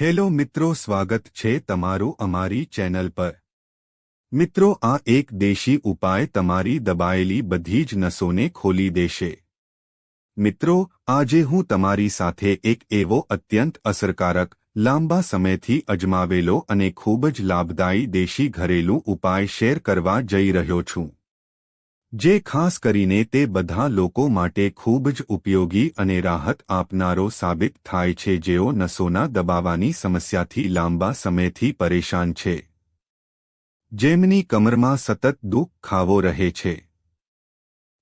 Hello મિત્રો, સ્વાગત છે તમારું અમારી ચેનલ પર. મિત્રો, આ એક દેશી ઉપાય તમારી દબાયેલી બધી જ નસોને ખોલી દેશે. મિત્રો, આજે હું તમારી સાથે એક એવો અત્યંત અસરકારક, લાંબા સમયથી અજમાવેલો અને ખૂબ જ લાભદાયી દેશી ઘરેલું ઉપાય શેર કરવા જઈ રહ્યો છું. જે ખાસ કરીને તે બધા લોકો માટે ખૂબ જ ઉપયોગી અને રાહત આપનારો સાબિત થાય છે જેઓ નસોના દબાવાની સમસ્યાથી લાંબા સમયથી પરેશાન છે. જેમની કમરમાં સતત દુઃખ ખાવો રહે છે.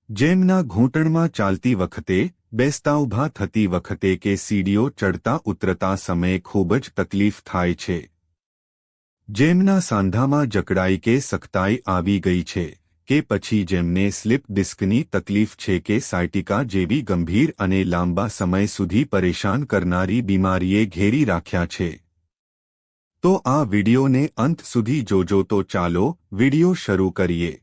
જેમના ઘૂંટણમાં ચાલતી વખતે બેસતા ઊભા થતી વખતે કે સીડીઓ ચડતા ઉતરતા સમયે ખૂબ જ તકલીફ થાય છે. જેમના સાંધામાં જકડાઈ કે સખતાઈ આવી ગઈ છે. કે પછી જેમને સ્લીપ ડિસ્કની તકલીફ છે કે સાયટિકા જેવી ગંભીર અને લાંબા સમય સુધી પરેશાન કરનારી બીમારીએ ઘેરી રાખ્યા છે. તો આ વિડિયોને અંત સુધી જોજો તો ચાલો વિડિયો શરૂ કરીએ.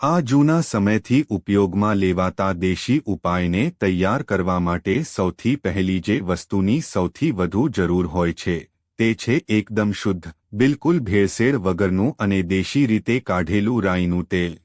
આ જૂના સમયથી ઉપયોગમાં લેવાતા દેશી ઉપાયને તૈયાર કરવા માટે સૌથી પહેલી જે વસ્તુની સૌથી વધુ જરૂર હોય છે, તે છે એકદમ શુદ્ધ બિલકુલ ભેળસેળ વગરનું અને દેશી રીતે કાઢેલું રાઈનું તેલ.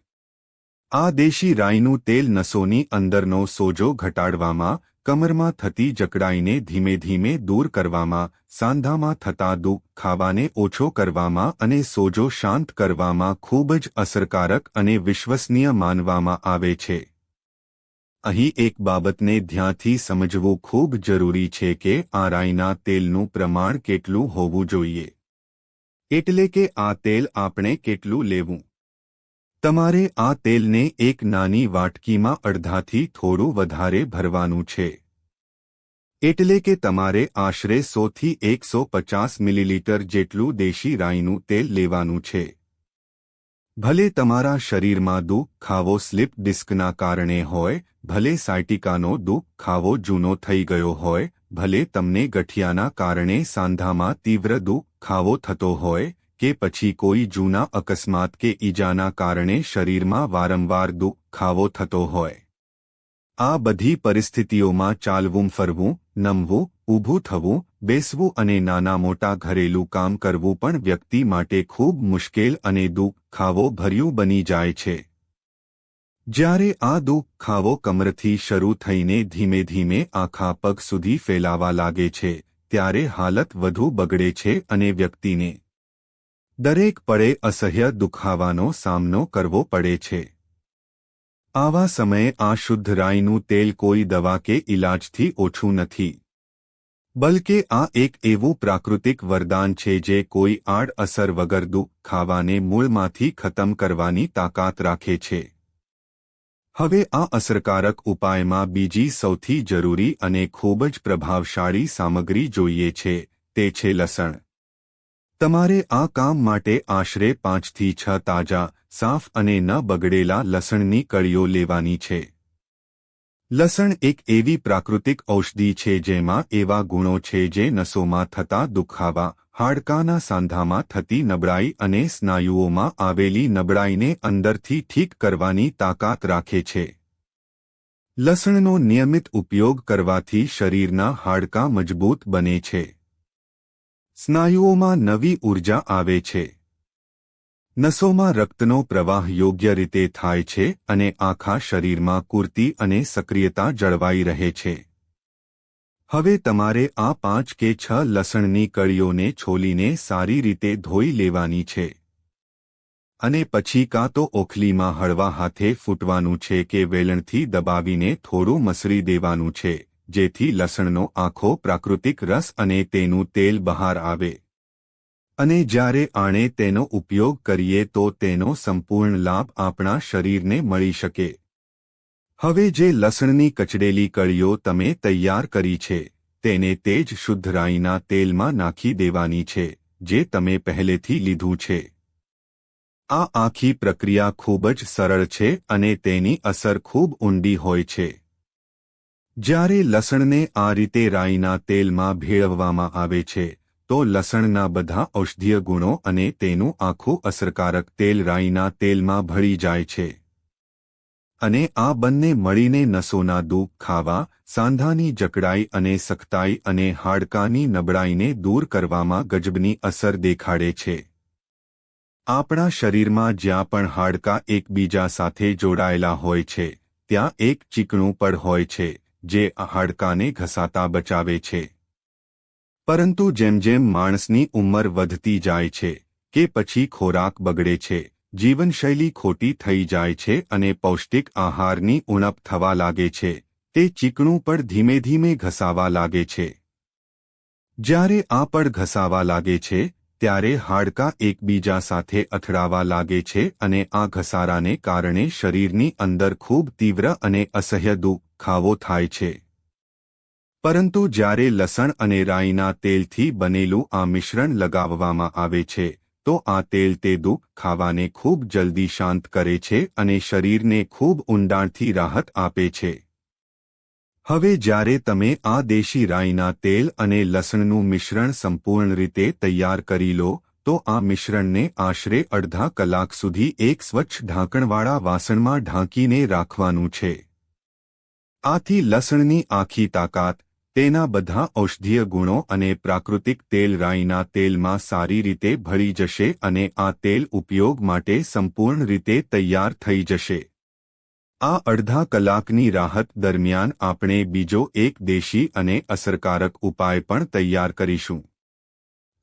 આ દેશી રાઈનું તેલ નસોની અંદરનો સોજો ઘટાડવામાં, કમરમાં થતી જકડાઈને ધીમે ધીમે દૂર કરવામાં, સાંધામાં થતા દુઃખ ખાવાને ઓછો કરવામાં અને સોજો શાંત કરવામાં ખૂબ જ અસરકારક અને વિશ્વસનીય માનવામાં આવે છે. અહીં એક બાબતને ધ્યાનથી સમજવું ખૂબ જરૂરી છે કે આ રાઈના તેલનું પ્રમાણ કેટલું હોવું જોઈએ. એટલે કે આ તેલ આપણે કેટલું લેવું? તમારે આ તેલને એક નાની વાટકીમાં અડધાથી થોડું વધારે ભરવાનું છે. એટલે કે તમારે આશરે સોથી એકસો પચાસ મિલીલીટર જેટલું દેશી રાઈનું તેલ લેવાનું છે. ભલે તમારા શરીરમાં દુઃખ, ખાવો, સ્લીપ ડિસ્કના કારણે હોય, ભલે સાયટિકાનો દુઃખ, ખાવો, જૂનો થઈ ગયો હોય ભલે તમને ગઠિયાના કારણે સાંધામાં તીવ્ર દુઃખ, ખાવો થતો હોય, કે પછી કોઈ જૂના અકસ્માત કે ઈજાના કારણે શરીરમાં વારંવાર દુઃખ, ખાવો થતો હોય. આ બધી પરિસ્થિતિઓમાં ચાલવું, ફરવું, નમવું, ઊભું થવું, બેસવું અને નાના મોટા ઘરેલું કામ કરવું પણ વ્યક્તિ માટે ખૂબ મુશ્કેલ અને દુઃખ, ખાવો ભર્યું બની જાય છે. જ્યારે આ દુઃખ ખાવો કમરથી શરૂ થઈને ધીમે ધીમે આખા પગ સુધી ફેલાવા લાગે છે, ત્યારે હાલત વધુ બગડે છે અને વ્યક્તિને દરેક પળે અસહ્ય દુખાવાનો સામનો કરવો પડે છે. આવા સમયે આ શુદ્ધ રાઈનું તેલ કોઈ દવા કે ઇલાજથી ઓછું નથી. બલકે આ એક એવું પ્રાકૃતિક વરદાન છે જે કોઈ આડ અસર વગર દુઃખ ખાવાને મૂળમાંથી ખતમ કરવાની તાકાત રાખે છે. હવે આ અસરકારક ઉપાયમાં બીજી સૌથી જરૂરી અને ખૂબ જ પ્રભાવશાળી સામગ્રી જોઈએ છે, તે છે લસણ. તમારે આ કામ માટે આશરે પાંચથી છ તાજા, સાફ અને ન બગડેલા લસણની કળીઓ લેવાની છે. લસણ એક એવી પ્રાકૃતિક ઔષધિ છે જેમાં એવા ગુણો છે જે નસોમાં થતા દુખાવા હાડકાના સાંધામાં થતી નબળાઈ અને સ્નાયુઓમાં આવેલી નબળાઈને અંદરથી ઠીક કરવાની તાકાત રાખે છે. લસણનો નિયમિત ઉપયોગ કરવાથી શરીરના હાડકાં મજબૂત બને છે. સ્નાયુઓમાં નવી ઊર્જા આવે છે. નસોમાં રક્તનો પ્રવાહ યોગ્ય રીતે થાય છે અને આખા શરીરમાં કુર્તી અને સક્રિયતા જળવાઈ રહે છે. હવે તમારે આ પાંચ કે છ લસણની કળીઓને છોલીને સારી રીતે ધોઈ લેવાની છે. અને પછી કાં તો ઓખલીમાં હળવા હાથે ફૂટવાનું છે કે વેલણથી દબાવીને થોડું મસરી દેવાનું છે, જેથી લસણનો આખો પ્રાકૃતિક રસ અને તેનું તેલ બહાર આવે. અને જ્યારે આણે તેનો ઉપયોગ કરીએ તો તેનો સંપૂર્ણ લાભ આપણા શરીરને મળી શકે. હવે જે લસણની કચડેલી કળીઓ તમે તૈયાર કરી છે, તેને તે જ શુદ્ધ રાઈના તેલમાં નાખી દેવાની છે, જે તમે પહેલેથી લીધું છે. આ આખી પ્રક્રિયા ખૂબ જ સરળ છે અને તેની અસર ખૂબ ઊંડી હોય છે. જ્યારે લસણને આ રીતે રાઈના તેલમાં ભેળવવામાં આવે છે, તો લસણના બધા ઔષધીય ગુણો અને તેનું આખું અસરકારક તેલ રાઈના તેલમાં ભળી જાય છે. અને આ બંને મળીને નસોના દુઃખ ખાવા, સાંધાની જકડાઈ અને સખતાઈ અને હાડકાની નબળાઈને દૂર કરવામાં ગજબની અસર દેખાડે છે. આપણા શરીરમાં જ્યાં પણ હાડકાં એકબીજા સાથે જોડાયેલા હોય છે, ત્યાં એક ચીકણું પડ હોય છે, જે હાડકાને ઘસાતા બચાવે છે. પરંતુ જેમ જેમ માણસની ઉંમર વધતી જાય છે, કે પછી ખોરાક બગડે છે જીવનશૈલી ખોટી થઈ જાય છે અને પૌષ્ટિક આહારની ઉણપ થવા લાગે છે. તે ચીકણું પણ ધીમે ધીમે ઘસાવા લાગે છે. જ્યારે આ પડ ઘસાવા લાગે છે, ત્યારે હાડકાં એકબીજા સાથે અથડાવા લાગે છે અને આ ઘસારાને કારણે શરીરની અંદર ખૂબ તીવ્ર અને અસહ્ય દુખાવો થાય છે. પરંતુ જ્યારે લસણ અને રાઈના તેલથી બનેલું આ મિશ્રણ લગાવવામાં આવે છે તો આ તેલ તે દુઃખ ખાવાને ખૂબ જલ્દી શાંત કરે છે અને શરીરને ખૂબ ઊંડાણથી રાહત આપે છે. હવે જ્યારે તમે આ દેશી રાઈના તેલ અને લસણનું મિશ્રણ સંપૂર્ણ રીતે તૈયાર કરી લો, તો આ મિશ્રણને આશરે અડધા કલાક સુધી એક સ્વચ્છ ઢાંકણવાળા વાસણમાં ઢાંકીને રાખવાનું છે. આથી લસણની આખી તાકાત તેના બધા ઔષધીય ગુણો અને પ્રાકૃતિક તેલ રાઈના તેલમાં સારી રીતે ભળી જશે અને આ તેલ ઉપયોગ માટે સંપૂર્ણ રીતે તૈયાર થઈ જશે. આ અડધા કલાકની રાહત દરમિયાન આપણે બીજો એક દેશી અને અસરકારક ઉપાય પણ તૈયાર કરીશું.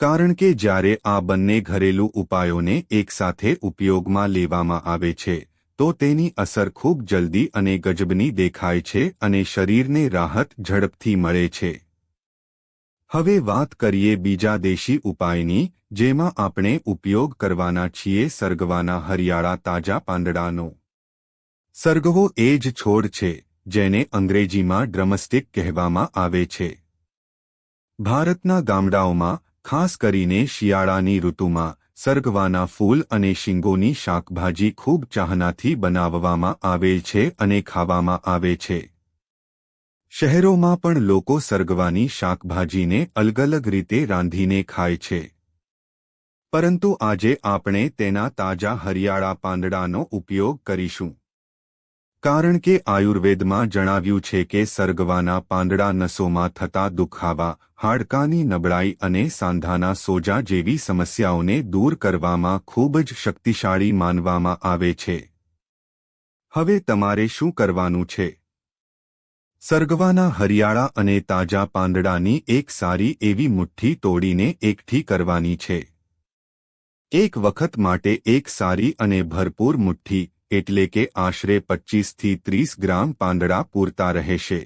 કારણ કે જ્યારે આ બંને ઘરેલું ઉપાયોને એકસાથે ઉપયોગમાં લેવામાં આવે છે તો તેની અસર ખૂબ જલ્દી અને ગજબની દેખાય છે અને શરીરને રાહત ઝડપથી મળે છે. હવે વાત કરીએ બીજા દેશી ઉપાયની, જેમાં આપણે ઉપયોગ કરવાના છીએ સરગવાના હરિયાળા તાજા પાંદડાનો. સરગવો એ જ છોડ છે, જેને અંગ્રેજીમાં ડ્રમસ્ટિક કહેવામાં આવે છે. ભારતના ગામડાઓમાં, ખાસ કરીને શિયાળાની ઋતુમાં સરગવાના ફૂલ અને શીંગોની શાકભાજી ખૂબ ચાહનાથી બનાવવામાં આવેલ છે અને ખાવામાં આવે છે. શહેરોમાં પણ લોકો સરગવાની શાકભાજીને અલગ અલગ રીતે રાંધીને ખાય છે. પરંતુ આજે આપણે તેના તાજા હરિયાળા પાંદડાનો ઉપયોગ કરીશું. કારણ કે આયુર્વેદમાં જણાવ્યું છે કે સર્ગવાના પાંદડા નસોમાં થતા દુખાવા, હાડકાની નબળાઈ અને સાંધાના સોજા જેવી સમસ્યાઓને દૂર કરવામાં ખૂબ જ શક્તિશાળી માનવામાં આવે છે. હવે તમારે શું કરવાનું છે? સર્ગવાના હરિયાળા અને તાજા પાંદડાની એક સારી એવી મુઠ્ઠી તોડીને એકઠી કરવાની છે. એક વખત માટે એક સારી અને ભરપૂર મુઠ્ઠી એટલે કે આશરે પચ્ચીસથી ત્રીસ ગ્રામ પાંદડા પૂરતા રહેશે.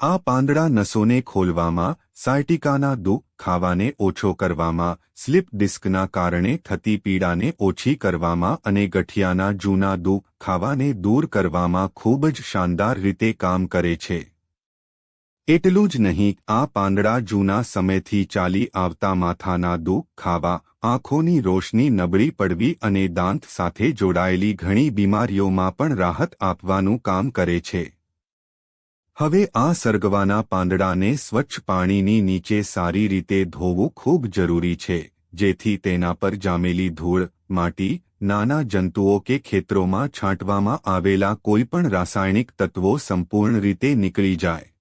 આ પાંદડા નસોને ખોલવામાં, સાયટિકાના દુઃખ ખાવાને ઓછો કરવામાં, સ્લીપ ડિસ્કના કારણે થતી પીડાને ઓછી કરવામાં અને ગઠિયાના જૂના દુઃખ ખાવાને દૂર કરવામાં ખૂબ જ શાનદાર રીતે કામ કરે છે. એટલું જ નહીં, આ પાંદડા જૂના સમયથી ચાલી આવતા માથાના દુઃખ ખાવા, આંખોની રોશની નબળી પડવી અને દાંત સાથે જોડાયેલી ઘણી બીમારીઓમાં પણ રાહત આપવાનું કામ કરે છે. હવે આ સરગવાના પાંદડાને સ્વચ્છ પાણીની નીચે સારી રીતે ધોવું ખૂબ જરૂરી છે, જેથી તેના પર જામેલી ધૂળ, માટી, નાના જંતુઓ કે ખેતરોમાં છાંટવામાં આવેલા કોઈપણ રાસાયણિક તત્વો સંપૂર્ણ રીતે નીકળી જાય.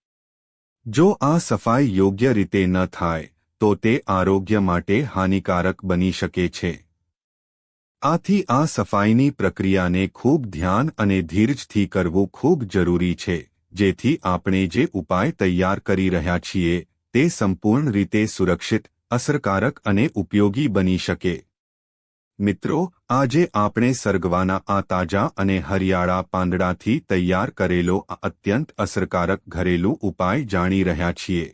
જો આ સફાઈ યોગ્ય રીતે ન થાય, તો તે આરોગ્ય માટે હાનિકારક બની શકે છે. આથી આ સફાઈની પ્રક્રિયાને ખૂબ ધ્યાન અને ધીરજથી કરવું ખૂબ જરૂરી છે, જેથી આપણે જે ઉપાય તૈયાર કરી રહ્યા છીએ, તે સંપૂર્ણ રીતે સુરક્ષિત, અસરકારક અને ઉપયોગી બની શકે. મિત્રો, આજે આપણે સર્ગવાના આ તાજા અને હરિયાળા પાંદડાથી તૈયાર કરેલો અત્યંત અસરકારક ઘરેલું ઉપાય જાણી રહ્યા છીએ.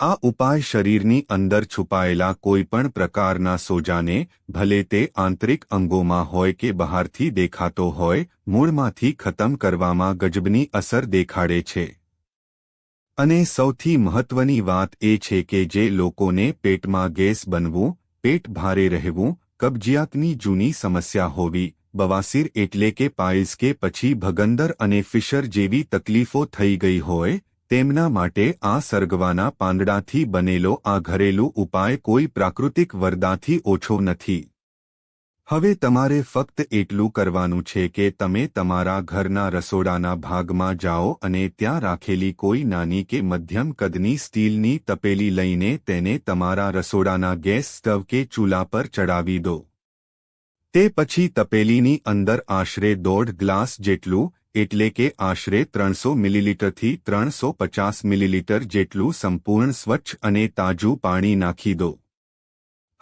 આ ઉપાય શરીરની અંદર છુપાયેલા કોઈપણ પ્રકારના સોજાને, ભલે તે આંતરિક અંગોમાં હોય કે બહારથી દેખાતો હોય, મૂળમાંથી ખતમ કરવામાં ગજબની અસર દેખાડે છે. અને સૌથી મહત્વની વાત એ છે કે જે લોકોને પેટમાં ગેસ બનવું, પેટ ભારે રહેવું કબજિયાતની જૂની સમસ્યા હોવી, બવાસીર એટલે કે પાઇલ્સ કે પછી ભગંદર અને ફિશર જેવી તકલીફો થઈ ગઈ હોય, તેમના માટે આ સરગવાના પાંદડાથી બનેલો આ ઘરેલું ઉપાય કોઈ પ્રાકૃતિક વરદાથી ઓછો નથી. હવે તમારે ફક્ત એટલું કરવાનું છે કે તમે તમારા ઘરના રસોડાના ભાગમાં જાઓ અને ત્યાં રાખેલી કોઈ નાની કે મધ્યમ કદની સ્ટીલની તપેલી લઈને તેને તમારા રસોડાના ગેસ સ્ટવ કે ચૂલા પર ચડાવી દો. તે પછી તપેલીની અંદર આશરે દોઢ ગ્લાસ જેટલું, એટલે કે આશરે ત્રણસો મિલીલીટરથી ત્રણસો પચાસ મિલીલીટર જેટલું સંપૂર્ણ સ્વચ્છ અને તાજું પાણી નાખી દો.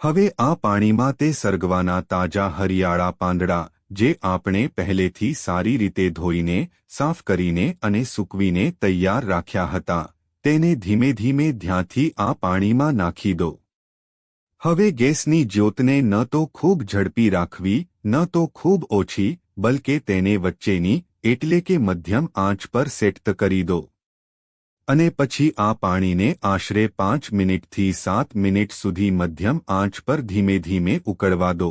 હવે આ પાણીમાં તે સરગવાના તાજા હરિયાળા પાંદડા, જે આપણે પહેલેથી સારી રીતે ધોઈને, સાફ કરીને અને સૂકવીને તૈયાર રાખ્યા હતા, તેને ધીમે ધીમે ધ્યાંથી આ પાણીમાં નાખી દો. હવે ગેસની જ્યોતને ન તો ખૂબ ઝડપી રાખવી, ન તો ખૂબ ઓછી, બલકે તેને વચ્ચેની, એટલે કે મધ્યમ આંચ પર સેટ કરી દો. અને પછી આ પાણીને આશરે પાંચ મિનિટથી સાત મિનિટ સુધી મધ્યમ આંચ પર ધીમે ધીમે ઉકળવા દો.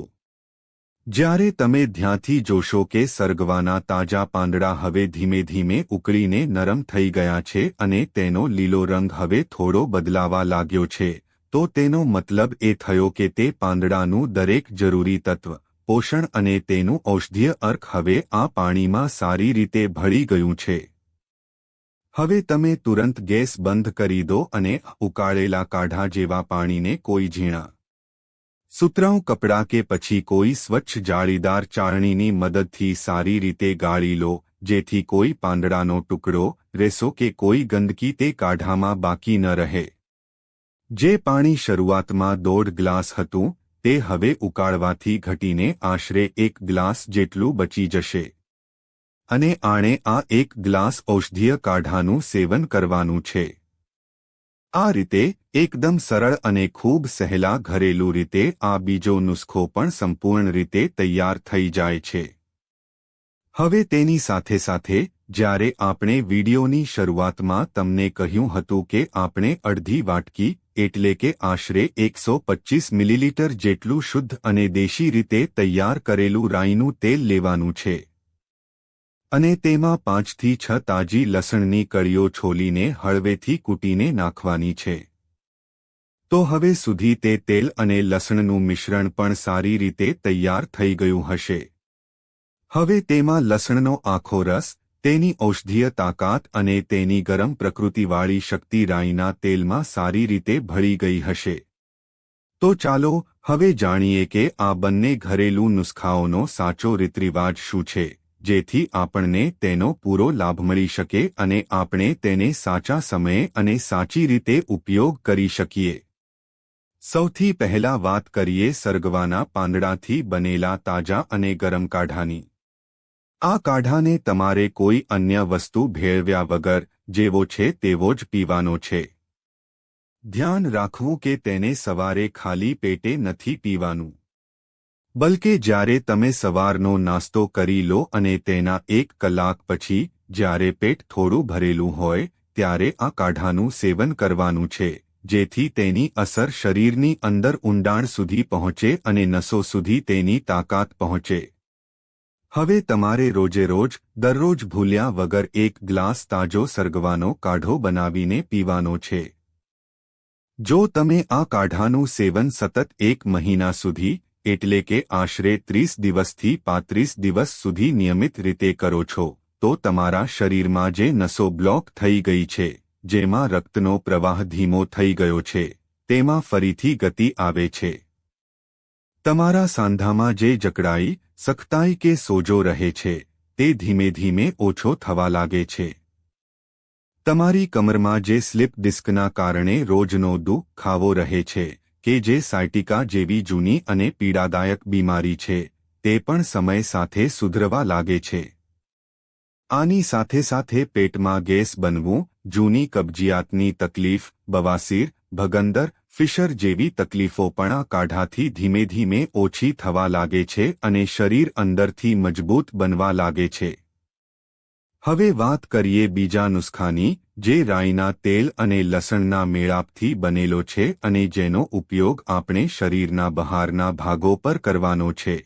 જ્યારે તમે ધ્યાંથી જોશો કે સરગવાના તાજા પાંદડા હવે ધીમે ધીમે ઉકળીને નરમ થઈ ગયા છે અને તેનો લીલો રંગ હવે થોડો બદલાવા લાગ્યો છે, તો તેનો મતલબ એ થયો કે તે પાંદડાનું દરેક જરૂરી તત્વ, પોષણ અને તેનું ઔષધીય અર્ક હવે આ પાણીમાં સારી રીતે ભળી ગયું છે. હવે તમે તુરંત ગેસ બંધ કરી દો અને ઉકાળેલા કાઢા જેવા પાણીને કોઈ ઝીણા સુતરાઉ કપડાં કે પછી કોઈ સ્વચ્છ જાળીદાર ચારણીની મદદથી સારી રીતે ગાળી લો, જેથી કોઈ પાંદડાનો ટુકડો, રેસો કે કોઈ ગંદકી તે કાઢામાં બાકી ન રહે. જે પાણી શરૂઆતમાં દોઢ ગ્લાસ હતું, તે હવે ઉકાળવાથી ઘટીને આશરે એક ગ્લાસ જેટલું બચી જશે. અને આણે આ એક ગ્લાસ ઔષધીય કાઢાનું સેવન કરવાનું છે. આ રીતે, એકદમ સરળ અને ખૂબ સહેલા ઘરેલું રીતે આ બીજો નુસ્ખો પણ સંપૂર્ણ રીતે તૈયાર થઈ જાય છે. હવે તેની સાથે સાથે, જ્યારે આપણે વિડીયોની શરૂઆતમાં તમને કહ્યું હતું કે આપણે અડધી વાટકી, એટલે કે આશરે એકસો પચ્ચીસ મિલીલીટર જેટલું શુદ્ધ અને દેશી રીતે તૈયાર કરેલું રાઈનું તેલ લેવાનું છે. અને તેમાં પાંચથી છ તાજી લસણની કળીઓ છોલીને હળવેથી કૂટીને નાખવાની છે. તો હવે સુધી તે તેલ અને લસણનું મિશ્રણ પણ સારી રીતે તૈયાર થઈ ગયું હશે. હવે તેમાં લસણનો આખો રસ, તેની ઔષધીય તાકાત અને તેની ગરમ પ્રકૃતિવાળી શક્તિ રાઈના તેલમાં સારી રીતે ભળી ગઈ હશે. તો ચાલો, હવે જાણીએ કે આ બંને ઘરેલું નુસ્ખાઓનો સાચો રીતરિવાજ શું છે. જેથી આપણને તેનો પૂરો લાભ મળી શકે અને આપણે તેને સાચા સમયે અને સાચી રીતે ઉપયોગ કરી શકીએ. સૌથી પહેલા વાત કરીએ સરગવાના પાંદડાથી બનેલા તાજા અને ગરમ કાઢાની. આ કાઢાને તમારે કોઈ અન્ય વસ્તુ ભેળવ્યા વગર જેવો છે તેવો જ પીવાનો છે. ધ્યાન રાખવું કે તેને સવારે ખાલી પેટે નથી પીવાનું. બલકે જ્યારે તમે સવારનો નાસ્તો કરી લો અને તેના એક કલાક પછી જ્યારે પેટ થોડું ભરેલું હોય, ત્યારે આ કાઢાનું સેવન કરવાનું છે, જેથી તેની અસર શરીરની અંદર ઊંડાણ સુધી પહોંચે અને નસો સુધી તેની તાકાત પહોંચે. હવે તમારે રોજે રોજ દરરોજ ભૂલ્યા વગર એક ગ્લાસ તાજો સરગવાનો કાઢો બનાવીને પીવાનો છે. જો તમે આ કાઢાનું સેવન સતત એક મહિના સુધી એટલે કે આશરે ત્રીસ દિવસથી પાંત્રીસ દિવસ સુધી નિયમિત રીતે કરો છો, તો તમારા શરીરમાં જે નસો બ્લોક થઈ ગઈ છે, જેમાં રક્તનો પ્રવાહ ધીમો થઈ ગયો છે, તેમાં ફરીથી ગતિ આવે છે. તમારા સાંધામાં જે જકડાઈ, સખતાઈ કે સોજો રહે છે, તે ધીમે ધીમે ઓછો થવા લાગે છે. તમારી કમરમાં જે સ્લીપ ડિસ્કના કારણે રોજનો દુઃખ ખાવો રહે છે કે જે સાયટિકા જેવી જૂની અને પીડાદાયક બીમારી છે, તે પણ સમય સાથે સુધરવા લાગે છે. આની સાથે સાથે પેટમાં ગેસ બનવું, જૂની કબજિયાતની તકલીફ, બવાસીર, ભગંદર, ફિશર જેવી તકલીફો પણ આ કાઢાથી ધીમે ધીમે ઓછી થવા લાગે છે અને શરીર અંદરથી મજબૂત બનવા લાગે છે. હવે વાત કરીએ બીજા નુસ્ખાની, જે રાઈના તેલ અને લસણના મેળાપથી બનેલો છે અને જેનો ઉપયોગ આપણે શરીરના બહારના ભાગો પર કરવાનો છે.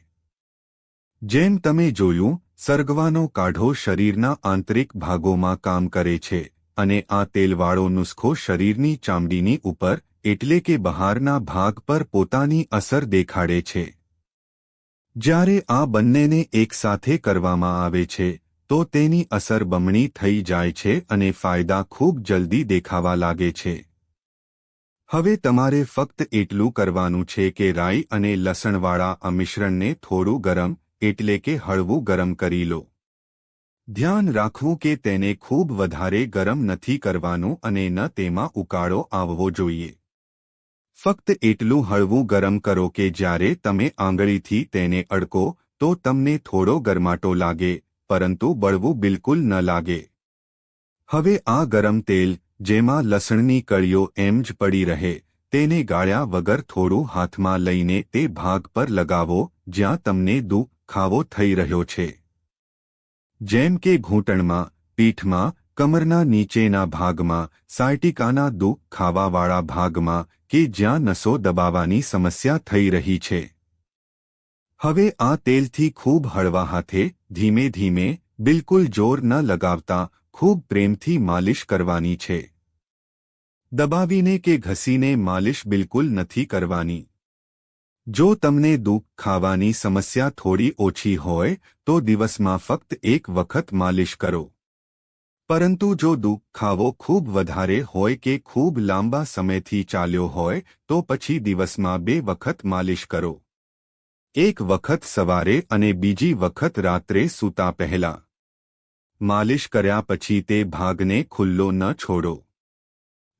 જેમ તમે જોયું, સર્ગવાનો કાઢો શરીરના આંતરિક ભાગોમાં કામ કરે છે અને આ તેલવાળો નુસ્ખો શરીરની ચામડીની ઉપર, એટલે કે બહારના ભાગ પર પોતાની અસર દેખાડે છે. જ્યારે આ બંનેને એકસાથે કરવામાં આવે છે તો તેની અસર બમણી થઈ જાય છે અને ફાયદા ખૂબ જલ્દી દેખાવા લાગે છે. હવે તમારે ફક્ત એટલું કરવાનું છે કે રાઈ અને લસણવાળા આ મિશ્રણને થોડું ગરમ, એટલે કે હળવું ગરમ કરી લો. ધ્યાન રાખવું કે તેને ખૂબ વધારે ગરમ નથી કરવાનું અને ન તેમાં ઉકાળો આવવો જોઈએ. ફક્ત એટલું હળવું ગરમ કરો કે જ્યારે તમે આંગળીથી તેને અડકો, તો તમને થોડો ગરમાટો લાગે પરંતુ બળવું બિલકુલ ન લાગે. હવે આ ગરમ તેલ, જેમાં લસણની કળીઓ એમ જ પડી રહે, તેને ગાળ્યા વગર થોડું હાથમાં લઈને તે ભાગ પર લગાવો, જ્યાં તમને દુખાવો થઈ રહ્યો છે. જેમ કે ઘૂંટણમાં, પીઠમાં, કમરના નીચેના ભાગમાં, સાયટિકાના દુખાવાવાળા ભાગમાં, કે જ્યાં નસો દબાવવાની સમસ્યા થઈ રહી છે. હવે આ તેલથી ખૂબ હળવા હાથે, ધીમે ધીમે, બિલકુલ જોર ન લગાવતા, ખૂબ પ્રેમથી માલિશ કરવાની છે. દબાવીને કે ઘસીને માલિશ બિલકુલ નથી કરવાની. જો તમને દુઃખ ખાવાની સમસ્યા થોડી ઓછી હોય, તો દિવસમાં ફક્ત એક વખત માલિશ કરો. પરંતુ જો દુઃખ ખાવો ખૂબ વધારે હોય કે ખૂબ લાંબા સમયથી ચાલ્યો હોય, તો પછી દિવસમાં બે વખત માલિશ કરો. એક વખત સવારે અને બીજી વખત રાત્રે સૂતા પહેલા. માલિશ કર્યા પછી તે ભાગને ખુલ્લો ન છોડો.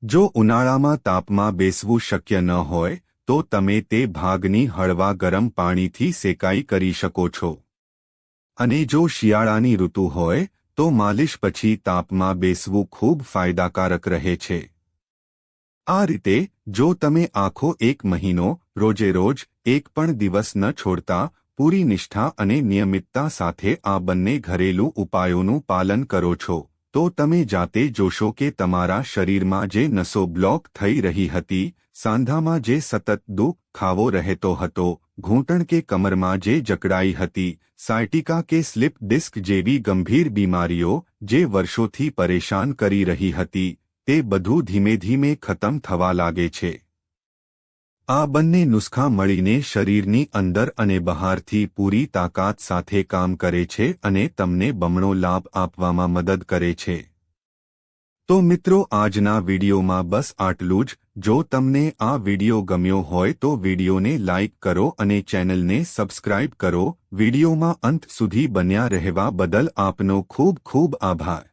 જો ઉનાળામાં તાપમાં બેસવું શક્ય ન હોય, તો તમે તે ભાગની હળવા ગરમ પાણીથી સેકાઈ કરી શકો છો. અને જો શિયાળાની ઋતુ હોય, તો માલિશ પછી તાપમાં બેસવું ખૂબ ફાયદાકારક રહે છે. આ રીતે, જો તમે આખો એક મહિનો રોજે રોજ એક પણ દિવસ ન છોડતા, પૂરી નિષ્ઠા અને નિયમિતતા સાથે આ બંને ઘરેલું ઉપાયોનું પાલન કરો છો. તો તમે જાતે જોશો કે તમારા શરીરમાં જે નસો બ્લોક થઈ રહી હતી, સાંધામાં જે સતત દુઃખ ખાવો રહેતો હતો, ઘૂંટણ કે કમરમાં જે જકડાઈ હતી, સાયટિકા કે સ્લિપ ડિસ્ક જેવી ગંભીર બીમારીઓ જે વર્ષોથી પરેશાન કરી રહી હતી, તે બધું ધીમે ધીમે ખતમ થવા લાગે છે. આ બંને નુસ્ખા મળીને શરીરની અંદર અને બહારથી પૂરી તાકાત સાથે કામ કરે છે અને તમને બમણો લાભ આપવામાં મદદ કરે છે. તો મિત્રો, આજના વિડીયોમાં બસ આટલું જ. જો તમને આ વીડિયો ગમ્યો હોય તો વિડિયોને લાઇક કરો અને ચેનલને સબસ્ક્રાઇબ કરો. વિડિયોમાં અંત સુધી બન્યા રહેવા બદલ આપનો ખૂબ ખૂબ આભાર.